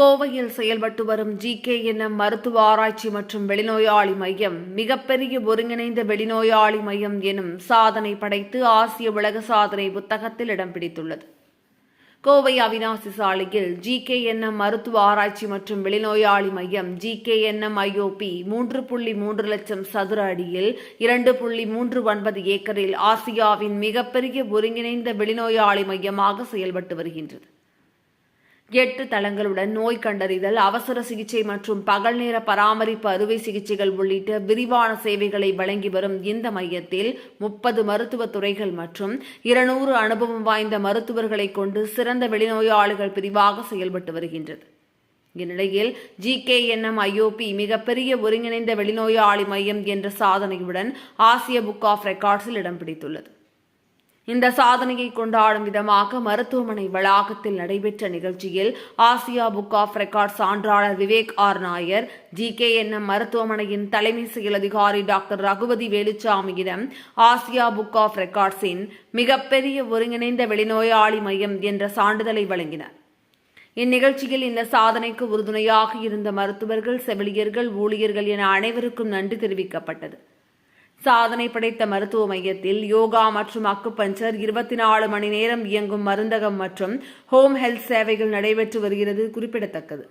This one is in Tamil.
கோவையில் செயல்பட்டு வரும் ஜிகே என்எம் மருத்துவ ஆராய்ச்சி மற்றும் வெளிநோயாளி மையம் மிகப்பெரிய ஒருங்கிணைந்த வெளிநோயாளி மையம் எனும் சாதனை படைத்து ஆசிய உலக சாதனை புத்தகத்தில் இடம் பிடித்துள்ளது. கோவை அவினாசி சாலையில் ஜிகே என்எம் மருத்துவ ஆராய்ச்சி மற்றும் வெளிநோயாளி மையம் ஜிகே என்எம் ஐஓபி மூன்று புள்ளி மூன்று லட்சம் சதுர அடியில் இரண்டு புள்ளி மூன்று ஒன்பது ஏக்கரில் ஆசியாவின் மிகப்பெரிய ஒருங்கிணைந்த வெளிநோயாளி மையமாக செயல்பட்டு வருகின்றது. எட்டு தளங்களுடன் நோய் கண்டறிதல் அவசர சிகிச்சை மற்றும் பகல் நேர பராமரிப்பு அறுவை சிகிச்சைகள் உள்ளிட்ட விரிவான சேவைகளை வழங்கி வரும் இந்த மையத்தில் முப்பது மருத்துவ துறைகள் மற்றும் இருநூறு அனுபவம் வாய்ந்த மருத்துவர்களை கொண்டு சிறந்த வெளிநோயாளிகள் பிரிவாக செயல்பட்டு வருகின்றது. இந்நிலையில் ஜி கே என்எம் ஐஓபி மிகப்பெரிய ஒருங்கிணைந்த வெளிநோயாளி மையம் என்ற சாதனையுடன் ஆசிய புக் ஆஃப் ரெக்கார்ட்ஸில் இடம் பிடித்துள்ளது. இந்த சாதனையை கொண்டாடும் விதமாக மருத்துவமனை வளாகத்தில் நடைபெற்ற நிகழ்ச்சியில் Asia book of record சான்றாளர் Vivek R Nair G K NM மருத்துவமனையின் தலைமை செயல் அதிகாரி டாக்டர் ரகுபதி வேலுச்சாமியிடம் ஆசியா புக் ஆஃப் ரெக்கார்ட்ஸின் மிகப்பெரிய ஒருங்கிணைந்த வெளிநோயாளி மையம் என்ற சான்றிதழை வழங்கினர். இந்நிகழ்ச்சியில் இந்த சாதனைக்கு உறுதுணையாக இருந்த மருத்துவர்கள் செவிலியர்கள் ஊழியர்கள் என அனைவருக்கும் நன்றி தெரிவிக்கப்பட்டது. சாதனை படைத்த மருத்துவ மையத்தில் யோகா மற்றும் அக்குபஞ்சர் இருபத்தி நாலு மணி நேரம் இயங்கும் மருந்தகம் மற்றும் ஹோம் ஹெல்த் சேவைகள் நடைபெற்று வருகிறது குறிப்பிடத்தக்கது.